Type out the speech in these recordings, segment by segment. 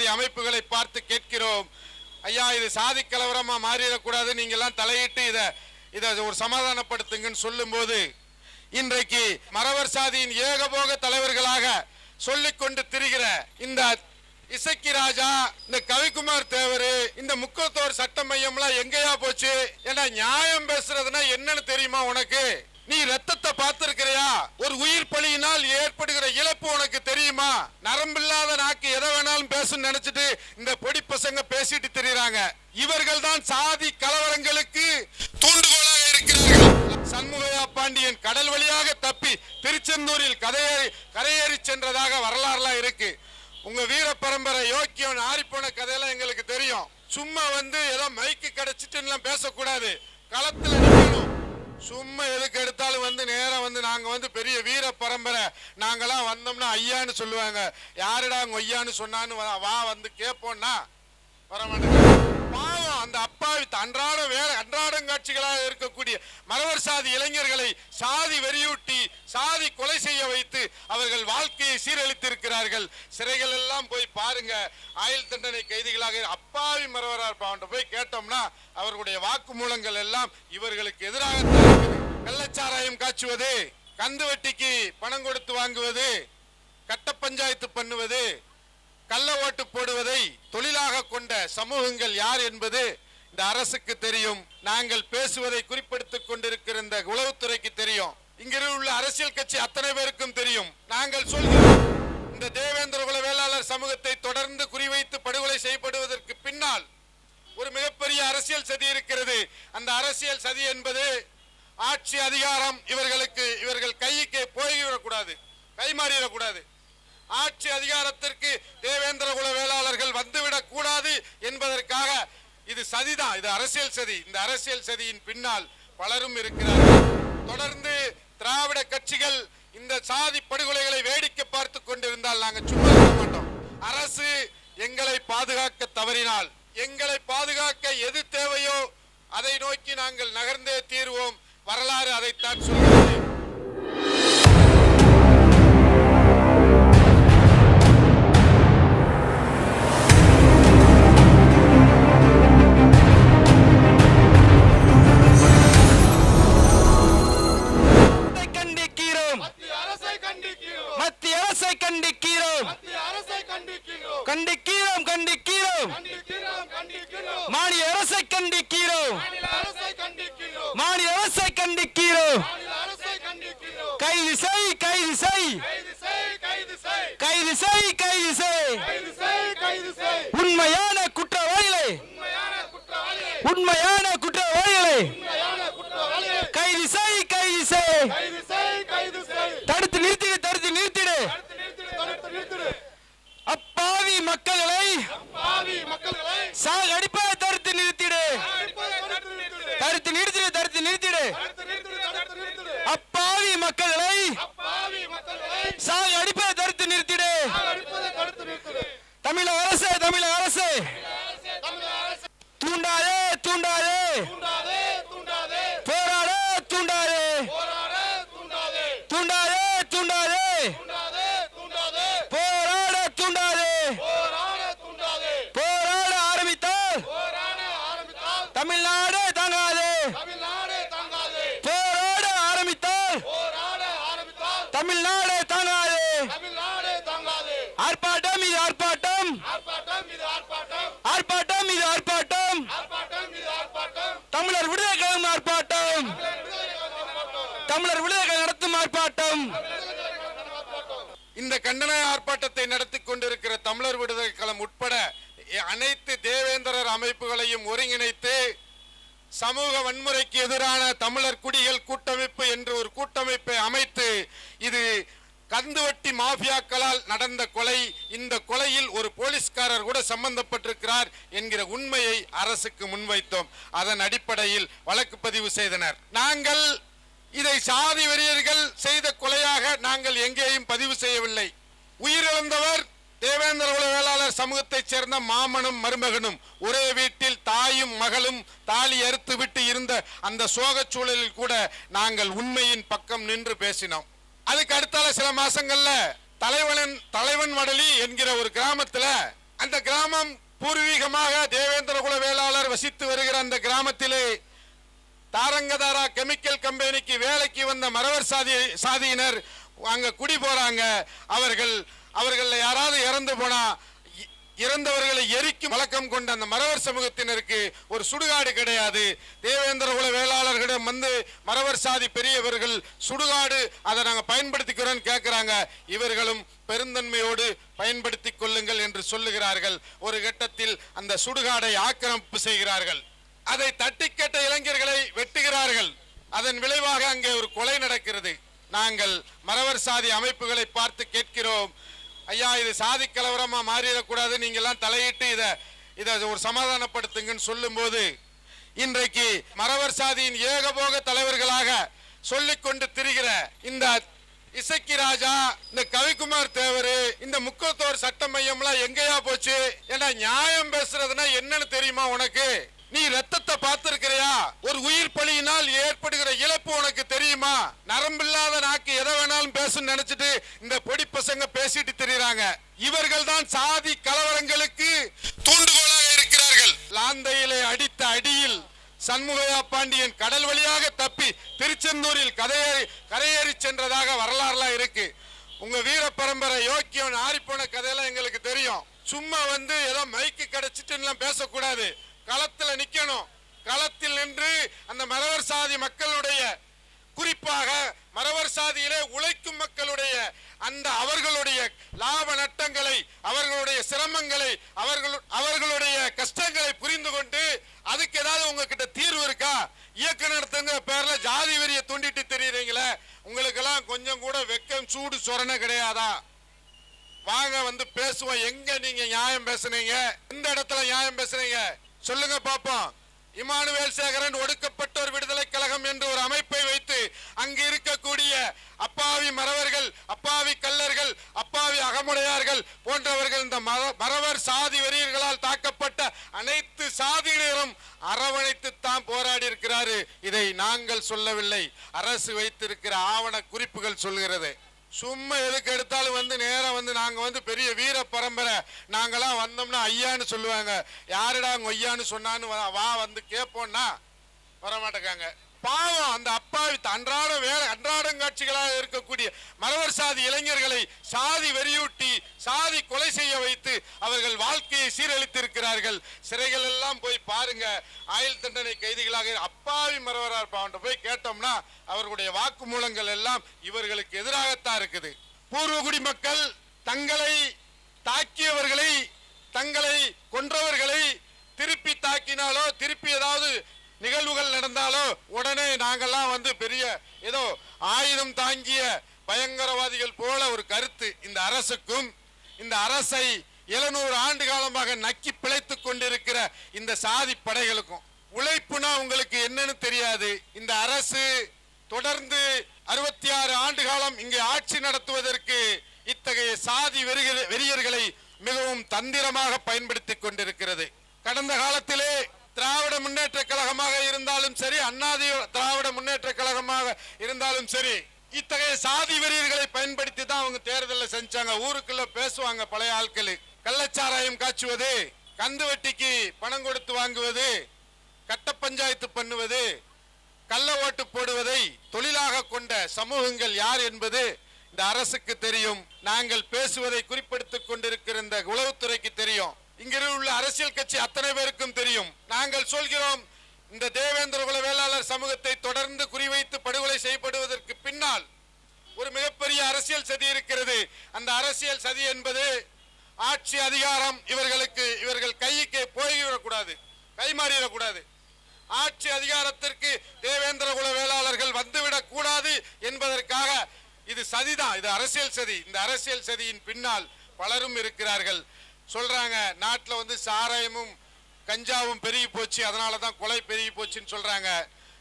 நாங்கள் சாதி அமைப்புகளை பார்த்து கேட்கிறோம். ஐயா இது சாதி கலவரமா மாறிடக்கூடாது. நீங்க எல்லாம் தலையிட்டு இதை இதை ஒரு சமாதானப்படுத்துங்கன்னு சொல்லும்போது இன்றைக்கு மறவர் சாதியின் ஏகபோக தலைவர்களாக சொல்லிக்கொண்டு திரிகிற இந்த இசக்கி ராஜா இந்த கவிக்குமார் தேவரு இந்த முக்கத்தோர் சட்ட மையம்லாம் எங்கேயா போச்சு? ஏன்னா நியாயம் பேசுறதுன்னா என்னன்னு தெரியுமா உனக்கு? நீ ரத்தத்தை பார்த்திருக்கிறியா? ஒரு உயிர் பலியினால் ஏற்படுகிற இழப்பு உனக்கு தெரியுமா? நரம்பில்லாத நாக்கு எதை வேணாலும் பேசுன்னு நினைச்சிட்டு இந்த பொடி பசங்க பேசிட்டு தெரியுறாங்க. இவர்கள் தான் சாதி கலவரங்களுக்கு தூண்டுகோலாக இருக்கிறார்கள். சண்முகையா பாண்டியன் கடல் வழியாக தப்பி திருச்செந்தூரில் கதையேறி கரையேறி சென்றதாக வரலாறுலாம் இருக்கு. உங்க வீர பரம்பரை யோக்கியம் ஆறிப்போன கதையெல்லாம் எங்களுக்கு தெரியும். சும்மா வந்து ஏதோ மைக்கு கிடைச்சிட்டுலாம் பேசக்கூடாது. களத்துல நிற்கணும் சும்மா எதுக்கு எடுத்தாலும் வந்து நேரம் வந்து நாங்கள் வந்து பெரிய வீர பரம்பரை. நாங்களாம் வந்தோம்னா ஐயான்னு சொல்லுவாங்க. யாருடா உங்க ஐயான்னு சொன்னான்னு வா- வந்து கேட்போம்னா வர மாட்டேங்க அப்பாவி அன்றாட வேலை அன்றாடம் காட்சிகளாக இருக்கக்கூடிய மறவர் சாதி இளைஞர்களை சாதி வெறியூட்டி சாதி கொலை செய்ய வைத்து அவர்கள் வாழ்க்கையை சீரழித்திருக்கிறார்கள். சிறைகள் எல்லாம் போய் பாருங்க. ஆயுள் தண்டனை கைதிகளாக அப்பாவி மரவரார் பாவன்ட்ட போய் கேட்டோம்னா அவர்களுடைய வாக்குமூலங்கள் எல்லாம் இவர்களுக்கு எதிராக கள்ளச்சாராயம் காய்ச்சுவது கந்து வட்டிக்கு பணம் கொடுத்து வாங்குவது கட்ட பஞ்சாயத்து பண்ணுவது கள்ள ஓட்டு போடுவதை தொழிலாக கொண்ட சமூகங்கள் யார் என்பது இந்த அரசுக்கு தெரியும். நாங்கள் பேசுவதை குறிப்பிடுத்துக் கொண்டிருக்கிற இந்த உளவுத்துறைக்கு தெரியும். இங்க அரசியல் கட்சி அத்தனை பேருக்கும் தெரியும். நாங்கள் சொல்கிறோம் இந்த தேவேந்திர குல வேளாளர் சமூகத்தை தொடர்ந்து குறிவைத்து படுகொலை செய்யப்படுவதற்கு பின்னால் ஒரு மிகப்பெரிய அரசியல் சதி இருக்கிறது. அந்த அரசியல் சதி என்பது ஆட்சி அதிகாரம் இவர்களுக்கு இவர்கள் கைக்கு போய்விடக்கூடாது கைமாறிடக்கூடாது. ஆட்சி அதிகாரத்திற்கு தேவேந்திர குல வேளாளர்கள் வந்துவிடக் கூடாது என்பதற்காக இது சதிதான் இது அரசியல் சதி. இந்த அரசியல் சதியின் பின்னால் பலரும் இருக்கிறார்கள். தொடர்ந்து திராவிட கட்சிகள் இந்த சாதி படுகொலைகளை வேடிக்கை பார்த்து கொண்டிருந்தால் நாங்கள் சும்மா இருக்க மாட்டோம். அரசு எங்களை பாதுகாக்க தவறினால் எங்களை பாதுகாக்க எது தேவையோ அதை நோக்கி நாங்கள் நகர்ந்தே தீர்வோம். வரலாறு அதைத்தான் சொல்கிறது. கண்டிக்கிறோம் கண்டிக்கிறோம். மாநில அரசை கண்டிக்கிறோம். மாநில அரசை கண்டிக்கிறோம். கைது செய் கைது செய். கைது செய் கைது செய். உண்மையான குற்றவாளிகளை. உண்மையான தமிழர் விடுதலை நடத்தும் ஆர்ப்பாட்டம். இந்த கண்டன ஆர்ப்பாட்டத்தை நடத்தி கொண்டிருக்கிற தமிழர் விடுதலை களம் உட்பட அனைத்து தேவேந்திரர் அமைப்புகளையும் ஒருங்கிணைத்து சமூக வன்முறைக்கு எதிரான தமிழர் குடிகள் கூட்டமைப்பு என்று ஒரு கூட்டமைப்பை அமைத்து இது கந்துவட்டி மாஃபியாக்களால் நடந்த கொலை இந்த கொலையில் ஒரு போலீஸ்காரர் கூட சம்பந்தப்பட்டிருக்கிறார் என்கிற உண்மையை அரசுக்கு முன்வைத்தோம். அதன் அடிப்படையில் வழக்கு பதிவு செய்தனர். நாங்கள் இதை சாதி வெறியர்கள் செய்த கொலையாக நாங்கள் எங்கேயும் பதிவு செய்யவில்லை. உயிரிழந்தவர் தேவேந்திர குல வேளாளர் சமூகத்தைச் சேர்ந்த மாமனும் மருமகனும். ஒரே வீட்டில் தாயும் மகளும் தாலி அறுத்து விட்டு இருந்த அந்த சோகச் சூழலில் கூட நாங்கள் உண்மையின் பக்கம் நின்று பேசினோம். அதுக்கு அடுத்தால சில மாசங்கள்ல தலைவன் தலைவன் மடலி என்கிற ஒரு கிராமத்துல அந்த கிராமம் பூர்வீகமாக தேவேந்திர குல வேளாளர் வசித்து வருகிற அந்த கிராமத்திலே தாரங்கதாரா கெமிக்கல் கம்பெனிக்கு வேலைக்கு வந்த மறவர் சாதி சாதியினர் அங்கே குடி போகிறாங்க அவர்கள் அவர்களில் யாராவது இறந்து போனால் இ- இறந்தவர்களை எரிக்கும் வழக்கம் கொண்ட அந்த மறவர் சமூகத்தினருக்கு ஒரு சுடுகாடு கிடையாது. தேவேந்திர குல வேளாளர்களிடம் வந்து மறவர் சாதி பெரியவர்கள் சுடுகாடு அதை நாங்கள் பயன்படுத்திக்கிறோன்னு கேட்குறாங்க இவர்களும் பெருந்தன்மையோடு பயன்படுத்தி கொள்ளுங்கள் என்று சொல்லுகிறார்கள். ஒரு கட்டத்தில் அந்த சுடுகாடை ஆக்கிரமிப்பு செய்கிறார்கள். அதை தட்டி கேட்ட இளைஞர்களை வெட்டுகிறார்கள். அதன் விளைவாக அங்கே ஒரு கொலை நடக்கிறது. நாங்கள் மறவர் சாதி அமைப்புகளை பார்த்து கேட்கிறோம். ஐயா இது சாதி கலவரமாக மாறிடக்கூடாது. நீங்கள்லாம் தலையிட்டு இதை இதை ஒரு சமாதானப்படுத்துங்கன்னு சொல்லும்போது இன்றைக்கு மறவர் சாதியின் ஏகபோக தலைவர்களாக சொல்லிக்கொண்டு திரிகிற இந்த இசக்கி ராஜா இந்த கவிக்குமார் தேவர் இந்த முக்கத்தோர் சட்ட மையம்லாம் எங்கேயா போச்சு? ஏன்னா நியாயம் பேசுறதுன்னா என்னன்னு தெரியுமா உனக்கு? நீ ரத்தத்தை பார்த்திருக்கிறியா? ஒரு உயிர் பலியினால் ஏற்படுகிற இழப்பு உனக்கு தெரியுமா? நரம்பில்லாத நாக்கு எதை வேணாலும் பேசுன்னு நினைச்சிட்டு இந்த பொடி பசங்க பேசிட்டு தெரியுறாங்க. இவர்கள் தான் சாதி கலவரங்களுக்கு தூண்டுகோலாக இருக்கிறார்கள். லாந்தையிலே அடித்த அடியில் சண்முகையா பாண்டியன் கடல் வழியாக தப்பி திருச்செந்தூரில் கதையேறி கரையேறி சென்றதாக வரலாறுலாம் இருக்கு. உங்க வீர பரம்பரை யோக்கியம் ஆறிப்போன கதையெல்லாம் எங்களுக்கு தெரியும். சும்மா வந்து ஏதோ மைக்கு கிடைச்சிட்டு பேசக்கூடாது. களத்தில் நிக்கணும். களத்தில் நின்று அந்த மறவர் சாதி மக்களுடைய குறிப்பாக மறவர் சாதியிலே உழைக்கும் மக்களுடைய அந்த அவர்களுடைய லாப நட்டங்களை அவர்களுடைய சிரமங்களை அவர்கள் அவர்களுடைய கஷ்டங்களை புரிந்து கொண்டு அதுக்கு ஏதாவது உங்ககிட்ட தீர்வு இருக்கா? இயக்க நடத்துங்க பேர்ல ஜாதி வெறியை தூண்டிட்டு தெரியுறீங்களே உங்களுக்கெல்லாம் கொஞ்சம் கூட வெக்கம் சூடு சொரணை கிடையாதா? வாங்க வந்து பேசுவோம். எங்க நீங்க நியாயம் பேசுனீங்க? எந்த இடத்துல நியாயம் பேசுனீங்க? சொல்லுங்க பாப்போம் இமானுவேல் சேகரன் ஒடுக்கப்பட்டோர் விடுதலை கழகம் என்று ஒரு அமைப்பை வைத்து அங்கு இருக்கக்கூடிய அப்பாவி மறவர்கள் அப்பாவி கல்லர்கள் அப்பாவி அகமுடையார்கள் போன்றவர்கள் இந்த மற- மறவர் சாதி வெறியர்களால் தாக்கப்பட்ட அனைத்து சாதியினரும் அரவணைத்து தான் போராடி இருக்கிறாரு. இதை நாங்கள் சொல்லவில்லை. அரசு வைத்திருக்கிற ஆவண குறிப்புகள் சொல்கிறது. சும்மா எதுக்கு எடுத்தாலும் வந்து நேரா வந்து நாங்க வந்து பெரிய வீர பரம்பரை. நாங்களாம் வந்தோம்னா ஐயான்னு சொல்லுவாங்க. யாருடா அவங்க ஐயான்னு சொன்னான்னு வா- வந்து கேட்போம்னா வரமாட்டேக்காங்க பாவம் அந்த அப்பாவி அன்றாட வேலை அன்றாடங்காட்சிகளாக இருக்கக்கூடிய மறவர் சாதி இளைஞர்களை சாதி வெறியூட்டி சாதி கொலை செய்ய வைத்து அவர்கள் வாழ்க்கையை சீரழித்திருக்கிறார்கள். சிறைகள் எல்லாம் போய் பாருங்க. ஆயுள் தண்டனை கைதிகளாக அப்பாவி மறவரார் பாவன் போய் கேட்டோம்னா அவர்களுடைய வாக்குமூலங்கள் எல்லாம் இவர்களுக்கு எதிராகத்தான் இருக்குது. பூர்வகுடி மக்கள் தங்களை தாக்கியவர்களை தங்களை கொன்றவர்களை திருப்பி தாக்கினாலோ திருப்பி ஏதாவது நிகழ்வுகள் நடந்தாலோ உடனே நாங்கள்லாம் வந்து பெரிய ஏதோ ஆயுதம் தாங்கிய பயங்கரவாதிகள் போல ஒரு கருத்து இந்த அரசுக்கும் இந்த அரசை எழுநூறு ஆண்டு காலமாக நக்கி பிழைத்து கொண்டிருக்கிற இந்த சாதி படைகளுக்கும். உழைப்புனா உங்களுக்கு என்னன்னு தெரியாது. இந்த அரசு தொடர்ந்து அறுபத்தி ஆறு ஆண்டு காலம் இங்கு ஆட்சி நடத்துவதற்கு இத்தகைய சாதி வெறியர்களை மிகவும் தந்திரமாக பயன்படுத்தி கொண்டிருக்கிறது. கடந்த காலத்திலே திராவிட முன்னேற்ற கழகமாக இருந்தாலும் சரி அண்ணாதி திராவிட முன்னேற்ற கழகமாக இருந்தாலும் சரி இத்தகைய சாதி வெறியர்களை பயன்படுத்தி தான் அவங்க தேர்தலில் செஞ்சாங்க. ஊருக்குள்ள பேசுவாங்க பழைய ஆட்கள். கள்ளச்சாராயம் காய்ச்சுவது கந்து வட்டிக்கு பணம் கொடுத்து வாங்குவது கட்ட பஞ்சாயத்து பண்ணுவது கள்ள ஓட்டு போடுவதை தொழிலாக கொண்ட சமூகங்கள் யார் என்பது இந்த அரசுக்கு தெரியும். நாங்கள் பேசுவதை குறிப்பிடுத்திக் கொண்டிருக்கிற இந்த உளவுத்துறைக்கு தெரியும். இங்கிருந்து உள்ள அரசியல் கட்சி அத்தனை பேருக்கும் தெரியும். நாங்கள் சொல்கிறோம் இந்த தேவேந்திர குல வேளாளர் சமூகத்தை தொடர்ந்து குறிவைத்து படுகொலை செய்யப்படுவதற்கு பின்னால் ஒரு மிகப்பெரிய அரசியல் சதி இருக்கிறது. அந்த அரசியல் சதி என்பது ஆட்சி அதிகாரம் இவர்களுக்கு இவர்கள் கைக்கு போய்விடக்கூடாது கைமாறிடக்கூடாது. ஆட்சி அதிகாரத்திற்கு தேவேந்திர குல வேளாளர்கள் வந்துவிடக் கூடாது என்பதற்காக இது சதிதான் இது அரசியல் சதி. இந்த அரசியல் சதியின் பின்னால் பலரும் இருக்கிறார்கள். சொல்றாங்க நாட்டில் வந்து சாராயமும் கஞ்சாவும் பெருகி போச்சு அதனால தான் கொலை பெருகி போச்சுன்னு சொல்றாங்க.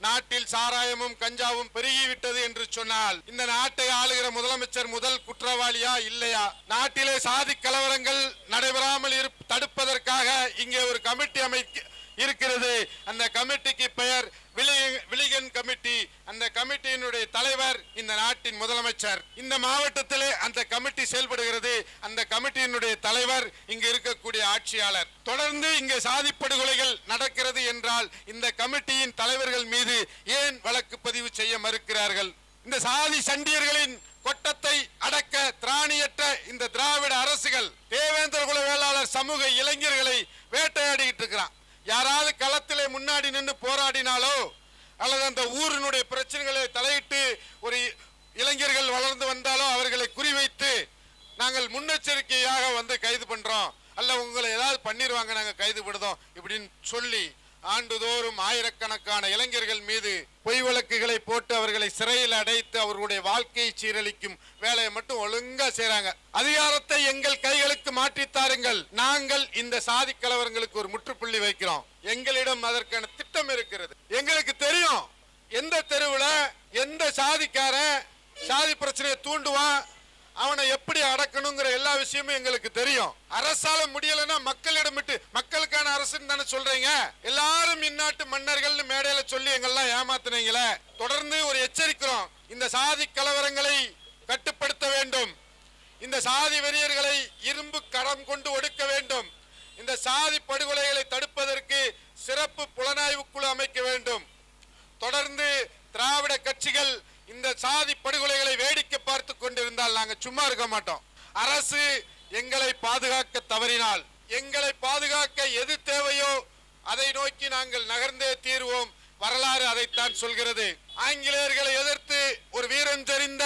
நாட்டில் சாராயமும் கஞ்சாவும் பெருகிவிட்டது என்று சொன்னால் இந்த நாட்டை ஆளுகிற முதலமைச்சர் முதல் குற்றவாளியா இல்லையா? நாட்டிலே சாதி கலவரங்கள் நடைபெறாமல் தடுப்பதற்காக இங்கே ஒரு கமிட்டி அமைக்க இருக்கிறது. அந்த கமிட்டிக்கு பெயர் விலிகன் கமிட்டி. அந்த கமிட்டியினுடைய தலைவர் இந்த நாட்டின் முதலமைச்சர். இந்த மாவட்டத்திலே அந்த கமிட்டி செயல்படுகிறது. அந்த கமிட்டியினுடைய தலைவர் இங்கு இருக்கக்கூடிய ஆட்சியாளர். தொடர்ந்து இங்கு சாதி படுகொலைகள் நடக்கிறது என்றால் இந்த கமிட்டியின் தலைவர்கள் மீது ஏன் வழக்கு பதிவு செய்ய மறுக்கிறார்கள்? இந்த சாதி சண்டியர்களின் கொட்டத்தை அடக்க திராணியற்ற இந்த திராவிட அரசுகள் தேவேந்திர குல வேளாளர் சமூக இளைஞர்களை வேட்டையாடிட்டு இருக்கிறான். யாராவது களத்திலே முன்னாடி நின்று போராடினாலோ அல்லது அந்த ஊரினுடைய பிரச்சனைகளை தலையிட்டு ஒரு இளைஞர்கள் வளர்ந்து வந்தாலும் அவர்களை குறிவைத்து நாங்கள் முன்னெச்சரிக்கையாக வந்து கைது பண்றோம். அல்ல உங்களை ஏதாவது பண்ணிடுவாங்க நாங்கள் கைது பண்ணுதோம் இப்படின்னு சொல்லி ஆண்டுதோறும் ஆயிரக்கணக்கான இளைஞர்கள் மீது பொய் வழக்குகளை போட்டு அவர்களை சிறையில் அடைத்து அவர்களுடைய வாழ்க்கையை சீரழிக்கும் வேலையை மட்டும் ஒழுங்கா செய்றாங்க. அதிகாரத்தை எங்கள் கைகளுக்கு மாற்றி தாருங்கள். நாங்கள் இந்த சாதி கலவரங்களுக்கு ஒரு முற்றுப்புள்ளி வைக்கிறோம். எங்களிடம் அதற்கான திட்டம் இருக்கிறது. எங்களுக்கு தெரியும். எந்த தெருவுல எந்த சாதிக்காரன் சாதி பிரச்சனையை தூண்டுவான் அவனை எப்படி அடக்கணுங்கிற எல்லா விஷயமும் எங்களுக்கு தெரியும். அரசால முடியலன்னா மக்களிடம் விட்டு மக்களுக்கான அரசுன்னு தானே சொல்றீங்க? எல்லாரும் இந்நாட்டு மன்னர்கள்னு மேடையில சொல்லி எங்கெல்லாம் ஏமாத்துனீங்களே? தொடர்ந்து ஒரு எச்சரிக்கிறோம். இந்த சாதி கலவரங்களை கட்டுப்படுத்த வேண்டும். இந்த சாதி வெறியர்களை இரும்பு கடம் கொண்டு ஒடுக்க வேண்டும். இந்த சாதி படுகொலைகளை தடுப்பதற்கு சிறப்பு புலனாய்வு குழு அமைக்க வேண்டும். தொடர்ந்து திராவிட கட்சிகள் இந்த சாதி படுகொலைகளை வேடிக்கை பார்த்து கொண்டிருந்தால் நாங்கள் சும்மா இருக்க மாட்டோம். அரசு எங்களை பாதுகாக்க தவறினால் எங்களை பாதுகாக்க எது தேவையோ அதை நோக்கி நாங்கள் நகர்ந்தே தீர்வோம். வரலாறு அதைத்தான் சொல்கிறது. ஆங்கிலேயர்களை எதிர்த்து ஒரு வீரம் தெரிந்த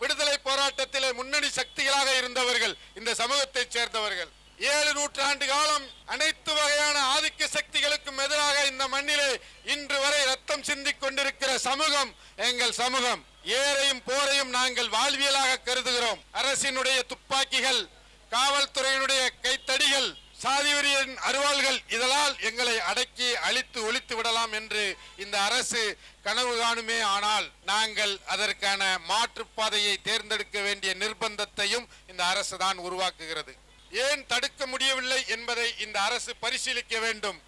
விடுதலை போராட்டத்திலே முன்னணி சக்திகளாக இருந்தவர்கள் இந்த சமூகத்தைச் சேர்ந்தவர்கள். ஏழு நூற்றாண்டு காலம் அனைத்து வகையான ஆதிக்க சக்திகளுக்கும் எதிராக இந்த மண்ணிலே இன்று வரை ரத்தம் சிந்திக் கொண்டிருக்கிற சமூகம் எங்கள் சமூகம். ஏரையும் போரையும் நாங்கள் வாழ்வியலாக கருதுகிறோம். அரசினுடைய துப்பாக்கிகள் காவல்துறையினுடைய கைத்தடிகள் சாதிவரியின் அருவாள்கள் இதனால் எங்களை அடக்கி அழித்து ஒழித்து விடலாம் என்று இந்த அரசு கனவு காணுமே ஆனால் நாங்கள் அதற்கான மாற்றுப்பாதையை தேர்ந்தெடுக்க வேண்டிய நிர்பந்தத்தையும் இந்த அரசு தான் உருவாக்குகிறது. ஏன் தடுக்க முடியவில்லை என்பதை இந்த அரசு பரிசீலிக்க வேண்டும்.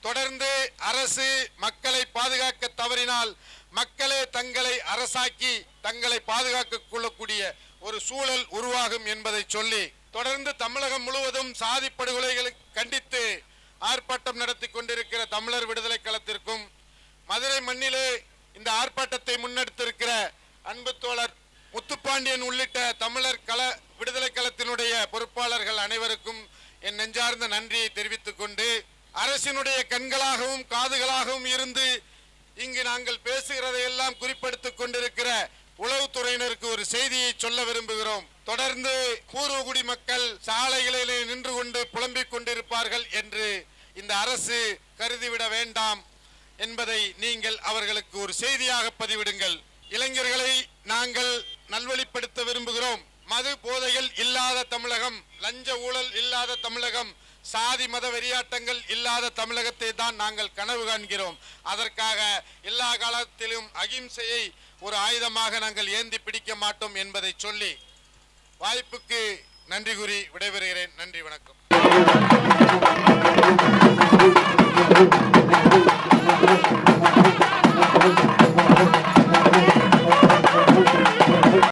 தொடர்ந்து அரசு மக்களை பாதுகாக்க தவறினால் மக்களே தங்களை அரசாக்கி தங்களை பாதுகாக்க கொள்ளக்கூடிய ஒரு சூழல் உருவாகும் என்பதை சொல்லி தொடர்ந்து தமிழகம் முழுவதும் சாதி படுகொலைகளை கண்டித்து ஆர்ப்பாட்டம் நடத்தி கொண்டிருக்கிற தமிழர் விடுதலை களத்திற்கும் மதுரை மண்ணிலே இந்த ஆர்ப்பாட்டத்தை முன்னெடுத்திருக்கிற அன்பு தோழர் முத்துப்பாண்டியன் உள்ளிட்ட தமிழர் கள விடுதலை களத்தினுடைய பொறுப்பாளர்கள் அனைவருக்கும் என் நெஞ்சார்ந்த நன்றியை தெரிவித்துக் கொண்டு அரசினுடைய கண்களாகவும் காதுகளாகவும் இருந்து இங்கு நாங்கள் பேசுகிறதையெல்லாம் குறிப்பெடுத்துக் கொண்டிருக்கிற உளவுத்துறையினருக்கு ஒரு செய்தியை சொல்ல விரும்புகிறோம். தொடர்ந்து பூர்வகுடி மக்கள் சாலைகளிலே நின்று கொண்டு புலம்பிக் கொண்டிருப்பார்கள் என்று இந்த அரசு கருதிவிட வேண்டாம் என்பதை நீங்கள் அவர்களுக்கு ஒரு செய்தியாக பதிவிடுங்கள். இளைஞர்களை நாங்கள் நல்வழிப்படுத்த விரும்புகிறோம். மது போதைகள் இல்லாத தமிழகம் லஞ்ச ஊழல் இல்லாத தமிழகம் சாதி மத வெறியாட்டங்கள் இல்லாத தமிழகத்தை தான் நாங்கள் கனவு காண்கிறோம். அதற்காக எல்லா காலத்திலும் அகிம்சையை ஒரு ஆயுதமாக நாங்கள் ஏந்தி பிடிக்க மாட்டோம் என்பதை சொல்லி வாய்ப்புக்கு நன்றி கூறி விடைபெறுகிறேன். நன்றி வணக்கம்.